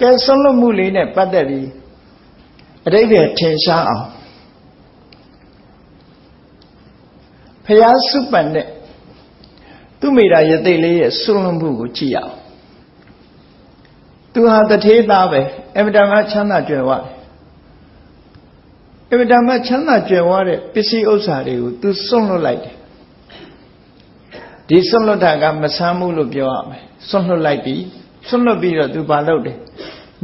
ကဲဆုံးလွတ်မှုလေးနဲ့ပတ်သက်ပြီးအတိတ်ပဲထင်ရှားအောင်ဖျားစုပန်တဲ့သူမိတာယသိလေးရဲ့ဆုံးလွတ်မှုကိုကြည့်ရအောင်သူဟာတထေးသားပဲအမတမချမ်းသာကြွယ်ဝတယ်အမတမချမ်းသာကြွယ်ဝတဲ့ပစ္စည်းဥစ္စာတွေကိုသူစွန့်လွတ်လိုက်တယ်ဒီစွန့်လွတ်တာကမဆမ်းဘူးလို့ပြောရမယ်စွန့်လွတ်လိုက်ပြီ စွန့်လွတ်ပြီးတော့သူဘာလုပ်တယ်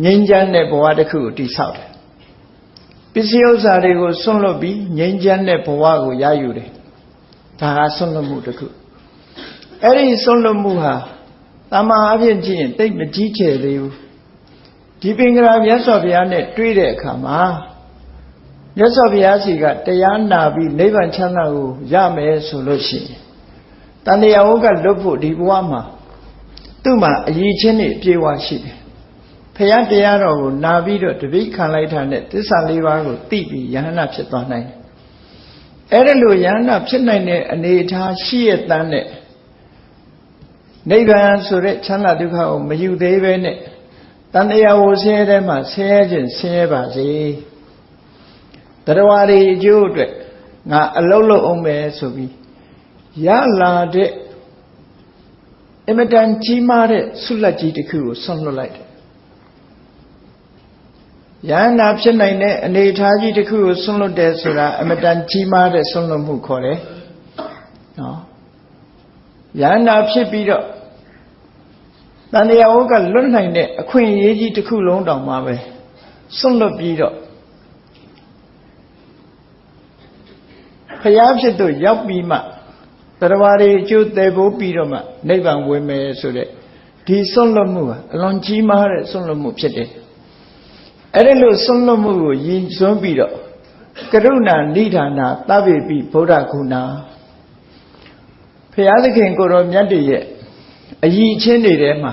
ငြိမ်းချမ်းတဲ့ဘဝတစ်ခုကိုတည်ဆောက်တယ်ပစ္စည်းဥစ္စာတွေကိုစွန့်လွတ်ပြီးငြိမ်းချမ်းတဲ့ဘဝကိုရယူတယ်ဒါကစွန့်လွတ်မှုတစ်ခုအဲ့ဒီစွန့်လွတ်မှုဟာတမန်အဖြစ်ကြည့်ရင်တိတ်မကြီးကျယ်သေးဘူးဒီပင်ကရာမြတ်စွာဘုရားနဲ့တွေ့တဲ့အခါမှာမြတ်စွာဘုရားစီကတရားနာပြီးနိဗ္ဗာန်ချမ်းသာကိုရမယ်ဆိုလို့ရှိရင်တန်တရားဝုကလွတ်ဖို့ဒီဘဝမှာ သူ့မှာအရေးချင်းတွေအပြည့်အဝရှိတယ်ဖရာတရားတော်ကိုနာပြီးတော့တပိတ်ခံလိုက်တာနဲ့သစ္စာလေးပါးကိုသိပြီးယဟနာဖြစ်သွားနိုင်တယ်အဲ့ဒါလိုယဟနာဖြစ်နိုင်တဲ့အနေအထားရှိရတန်းနဲ့နိဗ္ဗာန်ဆိုတဲ့ချမ်းသာဒုက္ခကိုမယူသေးပဲနဲ့တန်တရားဝဆင်းရဲတဲ့မှာဆင်းရဲခြင်းဆင်းရဲပါစေတရားတွေအကျိုးအတွက်ငါအလုံးလုံးအောင်မယ်ဆိုပြီးရလာတဲ့ အမတန်ကြီးမားတဲ့ဆုလက်ကြီးတစ်ခုကိုဆွန့်လွတ်လိုက်တယ်ယန္နာဖြစ်နိုင်တဲ့အနေအထားကြီးတစ်ခုကိုဆွန့်လွတ်တယ်ဆိုတာအမတန်ကြီးမားတဲ့ဆွန့်လွတ်မှုခေါ်တယ်နော်ယန္နာဖြစ်ပြီးတော့တန်တရားဝကလွတ်နိုင်တဲ့အခွင့်အရေးကြီးတစ်ခုလုံးတောင်မှပဲဆွန့်လွတ်ပြီးတော့ဖျားဖြစ်တော့ရောက်ပြီးမှ တရားတွေအကျိုးတည်ဖို့ပြီးတော့မှနိဗ္ဗာန်ဝင်မယ်ဆိုတဲ့ဒီဆွန့်လွတ်မှုဟာအလွန်ကြီးမားတဲ့ဆွန့်လွတ်မှုဖြစ်တယ်အဲ့ဒီလိုဆွန့်လွတ်မှုကိုယဉ်စွန်းပြီးတော့ကရုဏာနိဒာနာသဗ္ဗေပိဗုဒ္ဓဂုဏဖျားသခင်ကိုတော်မြတ်တည်းရဲ့အယီချင်းတွေထဲမှာ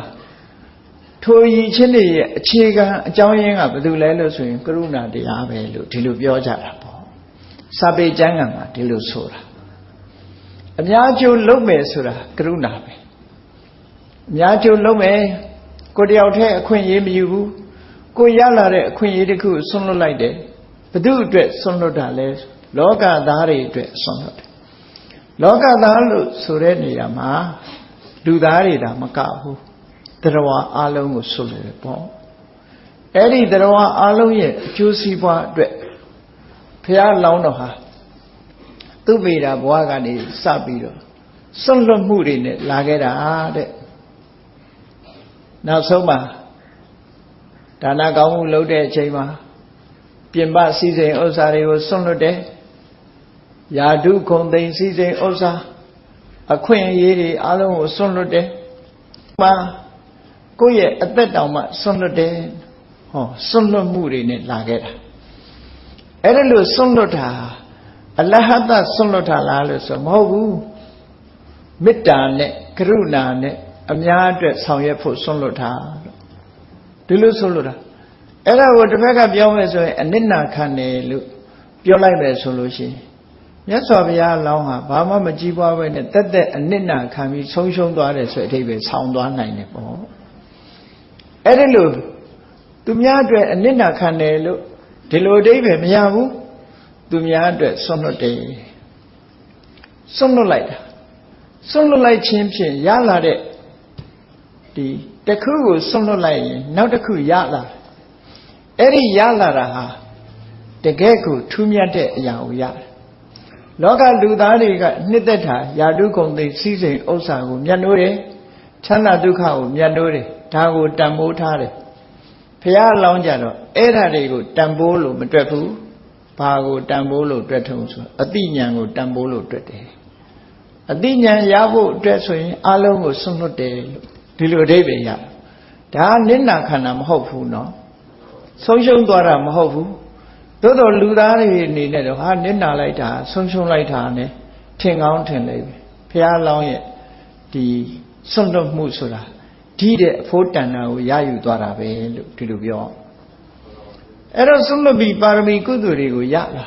ထိုအယီချင်းတွေရဲ့အခြေခံအကြောင်းရင်းကဘာလို့လဲလို့ဆိုရင်ကရုဏာတရားပဲလို့ဒီလိုပြောကြတာပေါ့စာပေကျမ်းဂန်မှာဒီလိုဆိုတာ အများကျိုးလုံးမယ်ဆိုတာကရုဏာပဲအများကျိုးလုံးမယ်ကိုတယောက်တည်းအခွင့်အရေးမယူဘူးကိုရလာတဲ့အခွင့်အရေးတစ်ခုဆွန့်လွတ်လိုက်တယ်ဘသူအတွက်ဆွန့်လွတ်တာလဲလောကသားတွေအတွက်ဆွန့်လွတ်တယ်လောကသားလို့ဆိုတဲ့နေရာမှာလူသားတွေဒါမကဘူးတရားအလုံးကိုဆွတ်လို့ပေါ့အဲ့ဒီတရားအလုံးရဲ့အကျိုးစီးပွားအတွက်ဘုရားလောင်းတော်ဟာ သူ့မိတာဘဝကနေစပြီးတော့ဆွတ်လွတ်မှုတွေနဲ့လာခဲ့တာတဲ့နောက်ဆုံးမှာဒါနကောင်းမှုလုပ်တဲ့အချိန်မှာပြင်ပစည်းစိမ်ဥစ္စာတွေကိုဆွတ်လွတ်တယ်ယာဓုခုံသိမ်စည်းစိမ်ဥစ္စာအခွင့်အရေးတွေအလုံးကိုဆွန့်လွတ်တယ်။မှာကိုယ့်ရဲ့အသက်တောင်မှဆွန့်လွတ်တယ်။ဟောဆွန့်လွတ်မှုတွေနဲ့လာခဲ့တာ။အဲ့ဒါလို့ဆွန့်လွတ်တာ အလဟတဆွန့်လွတ်တာလားလို့ဆိုမဟုတ်ဘူး။မေတ္တာနဲ့ကရုဏာနဲ့အများအတွက်ဆောင်ရွက်ဖို့ဆွန့်လွတ်တာဒီလိုဆွန့်လွတ်တာအဲ့ဒါကိုတစ်ဖက်ကပြောမယ်ဆိုရင်အနစ်နာခံတယ်လို့ပြောလိုက်မယ်ဆိုလို့ရှိရင်မြတ်စွာဘုရားအလောင်းဟာဘာမှမကြည်ပွားပဲနဲ့တက်တက်အနစ်နာခံပြီးဆုံးရှုံးသွားတယ်ဆိုတဲ့အဓိပ္ပာယ်ဆောင်းသွားနိုင်တယ်ပေါ့အဲ့ဒီလိုသူများအတွက်အနစ်နာခံတယ်လို့ဒီလိုအဓိပ္ပာယ်မရဘူး သူများအတွက်ဆွန့်လွတ်တယ်ဆွန့်လွတ်လိုက်တာဆွန့်လွတ်လိုက်ခြင်းဖြင့်ရလာတဲ့ဒီတစ်ခုကိုဆွန့်လွတ်လိုက်ရင်နောက်တစ်ခုရလာအဲ့ဒီရလာတာဟာတကယ်ကိုထူးမြတ်တဲ့အရာကိုရတယ်လောကလူသားတွေကနှစ်သက်တာယာတုကုံသိစီးစိမ်ဥစ္စာကိုမြတ်နိုးတယ်ချမ်းသာဒုက္ခကိုမြတ်နိုးတယ်ဒါကိုတန်ဖိုးထားတယ်ဖះလောင်းကြတော့အဲ့ဓာတွေကိုတန်ဖိုးလို့မတွက်ဘူး ဘာကိုတန်ဖိုးလို့တွက်ထုံဆိုအတိညာကိုတန်ဖိုးလို့တွက်တယ်အတိညာရဖို့အတွက်ဆိုရင်အလုံးကိုဆွလွတ်တယ်လို့ဒီလိုအဓိပ္ပာယ်ရဒါနိဏခန္ဓာမဟုတ်ဘူးနော်ဆုံးရှုံးသွားတာမဟုတ်ဘူးသို့တော်လူသားတွေအနေနဲ့တော့ဟာနိဏလိုက်တာဆုံးရှုံးလိုက်တာ ਨੇ ထင်ကောင်းထင်လိမ့်မယ်ဘုရားလောင်းရဲ့ဒီဆွလွတ်မှုဆိုတာဓိတဲ့အဖို့တဏ္ဍာကိုရယူသွားတာပဲလို့ဒီလိုပြော အဲ့တော့ဆွန့်လွတ်ပြီးပါရမီကုသိုလ်တွေကိုရလာ